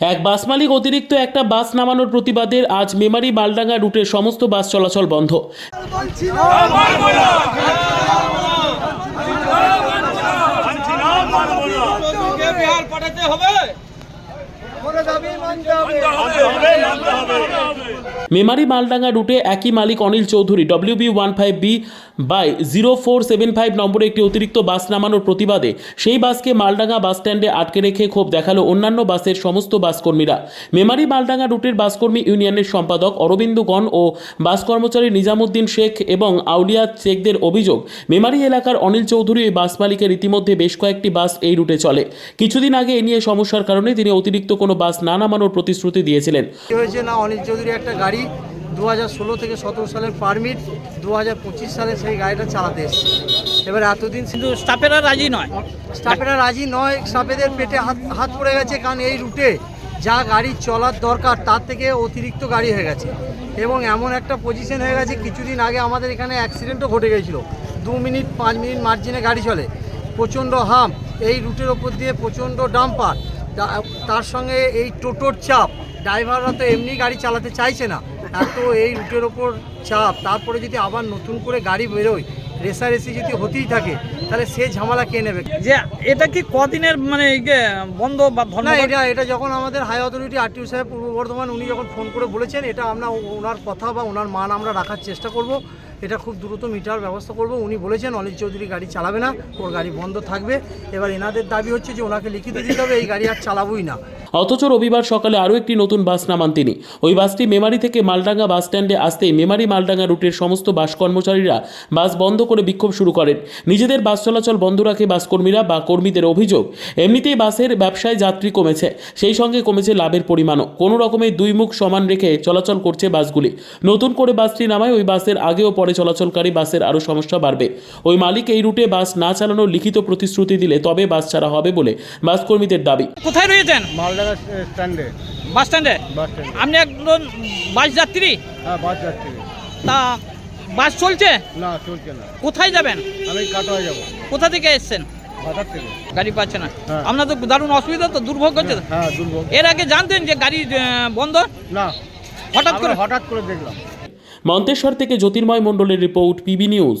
এক বাস মালিক অতিরিক্ত একটা বাস নামানোর প্রতিবাদের আজ মেমারি মালডাঙ্গা রুটের সমস্ত বাস চলাচল বন্ধ হবে। মেমারি মালডাঙ্গা রুটে একই মালিক Anil Chowdhury W B one five B by zero four seven five নম্বরে একটি অতিরিক্ত বাস নামানোর প্রতিবাদে। সেই বাসকে মালডাঙ্গা বাস স্ট্যান্ডে আটকে রেখে ক্ষোভ দেখাল অন্যান্য বাসের সমস্ত বাসকর্মীরা। মেমারি মালডাঙ্গা রুটের বাসকর্মী ইউনিয়নের সম্পাদক অরবিন্দু গণ ও বাস কর্মচারী নিজামুদ্দিন শেখ এবং আউলিয়া শেখদের অভিযোগ, মেমারি এলাকার অনিল চৌধুরী ওই বাস মালিকের ইতিমধ্যে বেশ কয়েকটি বাস এই রুটে চলে। কিছুদিন আগে এ নিয়ে সমস্যার কারণে তিনি অতিরিক্ত কোনো বাস না নামানোর প্রতিশ্রুতি দিয়েছিলেন। হয়েছে না অনিল চৌধুরী একটা গাড়ি দু হাজার ষোলো থেকে সতেরো সালের পারমিট দু হাজার পঁচিশ সালে সেই গাড়িটা চালাতে এসেছে। এবার এতদিন কিন্তু স্টাফেরা রাজি নয়। স্টাফেরা রাজি নয় স্টাফেদের পেটে হাত হাত পড়ে গেছে কারণ এই রুটে যা গাড়ি চলার দরকার তার থেকে অতিরিক্ত গাড়ি হয়ে গেছে। এবং এমন একটা পজিশন হয়ে গেছে কিছুদিন আগে আমাদের এখানে অ্যাক্সিডেন্টও ঘটে গেছিল। দু মিনিট পাঁচ মিনিট মার্জিনে গাড়ি চলে। প্রচণ্ড হাম এই রুটের ওপর দিয়ে প্রচণ্ড ডাম্পার। তার সঙ্গে এই টোটোর চাপ ড্রাইভাররা তো এমনি গাড়ি চালাতে চাইছে না। এত এই রুটের ওপর চাপ। তারপরে যদি আবার নতুন করে গাড়ি বেরোয় রেসারেসি যদি হতেই থাকে তাহলে সে ঝামেলা কে নেবে? যে এটা কি কদিনের মানে বন্ধ বা না এটা এটা যখন আমাদের হাই অথরিটি আরটিও সাহেব পূর্ব বর্ধমান উনি যখন ফোন করে বলেছেন এটা আমরা ওনার কথা বা ওনার মান আমরা রাখার চেষ্টা করব। এটা খুব দ্রুত মিটার ব্যবস্থা করব। উনি বলেছেন অনিল চৌধুরী গাড়ি চালাবে না ওর গাড়ি বন্ধ থাকবে। এবার এনাদের দাবি হচ্ছে যে ওনাকে লিখিত দিতে হবে এই গাড়ি আর চালাবোই না। অথচ রবিবার সকালে আরও একটি নতুন বাস নামান তিনি। ওই বাসটি মেমারি থেকে মালডাঙ্গা বাস স্ট্যান্ডে আসতেই মেমারি মালডাঙ্গা রুটের সমস্ত বাস কর্মচারীরা বাস বন্ধ করে বিক্ষোভ শুরু করেন। নিজেদের বাস চলাচল বন্ধ রাখে বাস কর্মীরা বা কর্মীদের অভিযোগ। এমনিতেই বাসের ব্যবসায় যাত্রী কমেছে, সেই সঙ্গে কমেছে লাভের পরিমাণও। কোনো রকমের দুই মুখ সমান রেখে চলাচল করছে বাসগুলি। নতুন করে বাসটি নামায়, ওই বাসের আগে ও পরে চলাচলকারী বাসের আরও সমস্যা বাড়বে। ওই মালিক এই রুটে বাস না চালানোর লিখিত প্রতিশ্রুতি দিলে তবে বাস ছাড়া হবে বলে বাস কর্মীদের দাবি। কোথায় রয়েছেন? মালদাঙ্গা স্ট্যান্ডে। বাস স্ট্যান্ডে? বাস স্ট্যান্ডে। আপনি একজন বাস যাত্রী? হ্যাঁ বাস যাচ্ছি তা বাস চলছে? না চলছে না। কোথায় যাবেন? আমি কাটোয়া যাব। কোথা থেকে এসছেন? গাড়ি পাচ্ছে না। হ্যাঁ। আপনার তো দারুণ অসুবিধা তো দুর্ভোগ হচ্ছে হ্যাঁ দুর্ভোগ। এর আগে জানতেন যে গাড়ি বন্ধ? না। হঠাৎ করে? হঠাৎ করে দেখলাম। মন্তেশ্বর থেকে জ্যোতির্ময় মণ্ডলের report PB news.